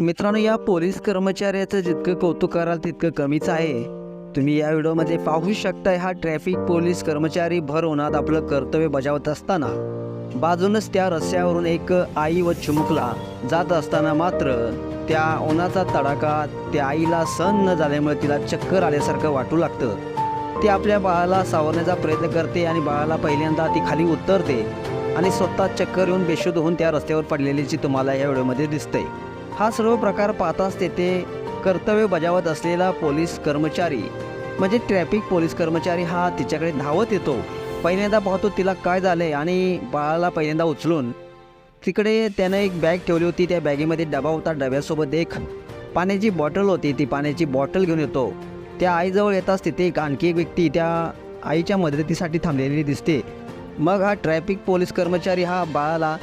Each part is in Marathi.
मित्रांनो या पोलीस कर्मचाऱ्याचं जितकं कौतुक कराल तितकं कमीच आहे. तुम्ही या व्हिडिओमध्ये पाहू शकताय हा ट्रॅफिक पोलीस कर्मचारी भर उन्हात आपलं कर्तव्य बजावत असताना. बाजूनच त्या रस्त्यावरून एक आई व चिमुकला जात असताना मात्र त्या उन्हाचा तडाखा त्या आईला सहन न झाल्यामुळे तिला चक्कर आल्यासारखं वाटू लागतं. ती आपल्या बाळाला सावरण्याचा प्रयत्न करते आणि बाळाला पहिल्यांदा ती खाली उतरते आणि स्वतः चक्कर येऊन बेशुद्ध होऊन त्या रस्त्यावर पडलेलीची तुम्हाला या व्हिडिओमध्ये दिसते. हा सर्व प्रकार पाहताच तेथे कर्तव्य बजावत असलेला पोलीस कर्मचारी म्हणजे ट्रॅफिक पोलीस कर्मचारी हा तिच्याकडे धावत येतो. पहिल्यांदा पाहतो तिला काय झालं आहे आणि बाळाला पहिल्यांदा उचलून तिकडे त्यानं एक बॅग ठेवली होती त्या बॅगेमध्ये डबा होता डब्यासोबत एक पाण्याची बॉटल होती ती पाण्याची बॉटल घेऊन येतो. त्या आईजवळ येताच तिथे एक आणखी एक व्यक्ती त्या आईच्या मदतीसाठी थांबलेली दिसते. मग हा ट्रॅफिक पोलीस कर्मचारी हा बाळाला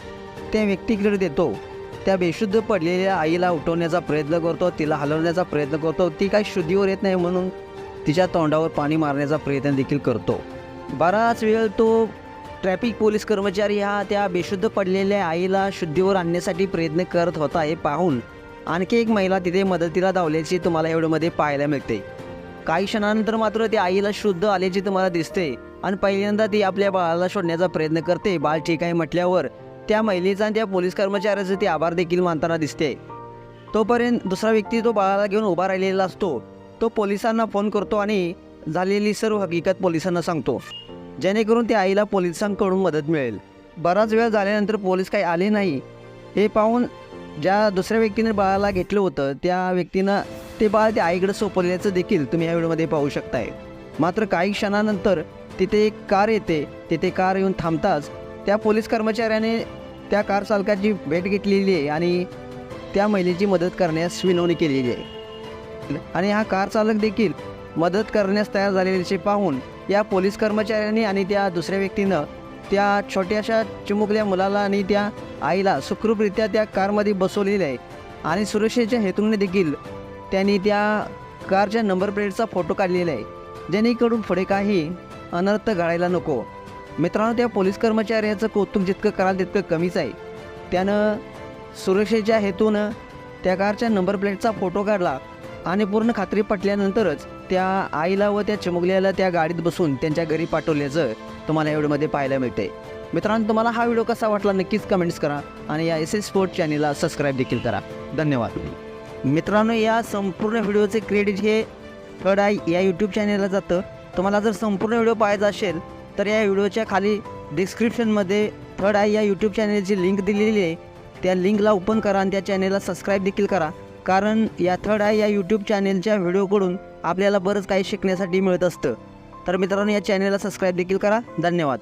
त्या व्यक्तीकडे देतो. त्या बेशुद्ध पडलेल्या आईला उठवण्याचा प्रयत्न करतो तिला हलवण्याचा प्रयत्न करतो ती काही शुद्धीवर येत नाही म्हणून तिच्या तोंडावर पाणी मारण्याचा प्रयत्न देखील करतो. बराच वेळ तो ट्रॅफिक पोलीस कर्मचारी हा त्या बेशुद्ध पडलेल्या आईला शुद्धीवर आणण्यासाठी प्रयत्न करत होता हे पाहून आणखी एक महिला तिथे मदतीला धावल्याची तुम्हाला एवढ्यामध्ये पाहायला मिळते. काही क्षणानंतर मात्र ती आईला शुद्ध आल्याची तुम्हाला दिसते. आणि पहिल्यांदा ती आपल्या बाळाला शोधण्याचा प्रयत्न करते. बाळ ठीक आहे म्हटल्यावर त्या महिलेचा त्या पोलीस कर्मचाऱ्याचे ते आभार देखील मानताना दिसते. तोपर्यंत दुसरा व्यक्ती तो बाळाला घेऊन उभा राहिलेला असतो. तो पोलिसांना फोन करतो आणि झालेली सर्व हकीकत पोलिसांना सांगतो. जेणेकरून त्या आईला पोलिसांकडून मदत मिळेल. बराच वेळ झाल्यानंतर पोलीस काही आले नाही. हे पाहून ज्या दुसऱ्या व्यक्तीने बाळाला घेतलं होतं त्या व्यक्तीनं ते बाळ त्या आईकडे सोपवल्याचं देखील तुम्ही या व्हिडिओमध्ये पाहू शकताय. मात्र काही क्षणानंतर तिथे एक कार येते. तिथे कार येऊन थांबताच त्या पोलीस कर्मचाऱ्याने त्या कार चालकाची भेट घेतलेली आहे आणि त्या महिलेची मदत करण्यास विनवणी केलेली आहे. आणि हा कार चालक देखील मदत करण्यास तयार झालेल्याचे पाहून या पोलीस कर्मचाऱ्यांनी आणि त्या दुसऱ्या व्यक्तीनं त्या छोट्याशा चिमुकल्या मुलाला आणि त्या आईला सुखरूपरित्या त्या कारमध्ये बसवलेलं आहे. आणि सुरक्षेच्या हेतूने देखील त्यांनी त्या कारच्या नंबर प्लेटचा फोटो काढलेला आहे. जेणेकरून पुढे काही अनर्थ घडायला नको. मित्रांनो त्या पोलीस कर्मचाऱ्याचं कौतुक जितकं कराल तितकं कमीच आहे. त्यानं सुरक्षेच्या हेतूनं त्या कारच्या नंबर प्लेटचा फोटो काढला आणि पूर्ण खात्री पटल्यानंतरच त्या आईला व त्या चिमुकल्याला त्या गाडीत बसून त्यांच्या घरी पाठवल्याचं तुम्हाला या व्हिडिओमध्ये पाहायला मिळते मित्रांनो तुम्हाला हा व्हिडिओ कसा वाटला नक्कीच कमेंट्स करा आणि या एस एस स्पोर्ट चॅनेलला सबस्क्राईब देखील करा. धन्यवाद. मित्रांनो या संपूर्ण व्हिडिओचे क्रेडिट हे थर्ड आय या यूट्यूब चॅनेलला जातं. तुम्हाला जर संपूर्ण व्हिडिओ पाहायचा असेल तर या व्हिडिओच्या खाली डिस्क्रिप्शनमध्ये थर्ड आय या यूट्यूब चॅनेलची लिंक दिलेली आहे. त्या लिंकला ओपन करा आणि त्या चॅनेलला सबस्क्राईब देखील करा. कारण या थर्ड आय या यूट्यूब चॅनेलच्या व्हिडिओकडून आपल्याला बरंच काही शिकण्यासाठी मिळत असतं. तर मित्रांनो या चॅनेलला सबस्क्राईब देखील करा. धन्यवाद.